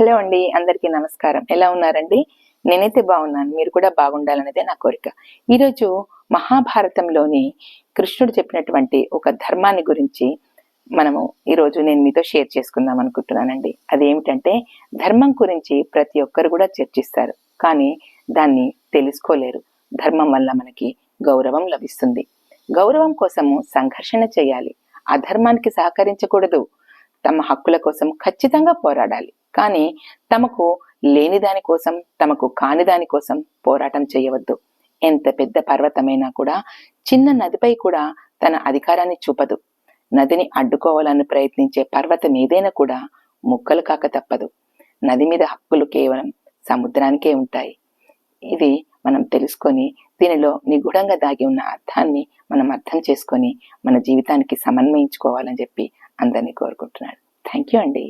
Hello అండి అందరికీ నమస్కారం. ఎలా ఉన్నారండి? నేనైతే బాగున్నాను. మీరు కూడా బాగుండాలనేదే నా కోరిక. ఈరోజు మహాభారతంలోని కృష్ణుడు చెప్పినటువంటి ఒక ధర్మాన్ని గురించి మనము ఈరోజు నేను మీతో షేర్ చేసుకుందాం అనుకుంటున్నానండి. అదేమిటంటే ధర్మం గురించి ప్రతి ఒక్కరు కూడా చర్చిస్తారు. కానీ దాన్ని తెలుసుకోలేరు. ధర్మం వల్ల మనకి గౌరవం లభిస్తుంది. గౌరవం కోసము సంఘర్షణ చేయాలి. అధర్మానికి సహకరించకూడదు. తమ హక్కుల కోసం ఖచ్చితంగా పోరాడాలి. కానీ తమకు లేని దానికోసం తమకు కాని దానికోసం పోరాటం చేయవద్దు. ఎంత పెద్ద పర్వతమైనా కూడా చిన్న నదిపై కూడా తన అధికారాన్ని చూపదు. నదిని అడ్డుకోవాలని ప్రయత్నించే పర్వతం ఏదైనా కూడా ముక్కలు కాక తప్పదు. నది మీద హక్కులు కేవలం సముద్రానికే ఉంటాయి. ఇది మనం తెలుసుకొని దీనిలో నిగూఢంగా దాగి ఉన్న అర్థాన్ని మనం అర్థం చేసుకొని మన జీవితానికి సమన్వయించుకోవాలని చెప్పి అందరినీ కోరుకుంటున్నాడు థ్యాంక్ యూ అండి.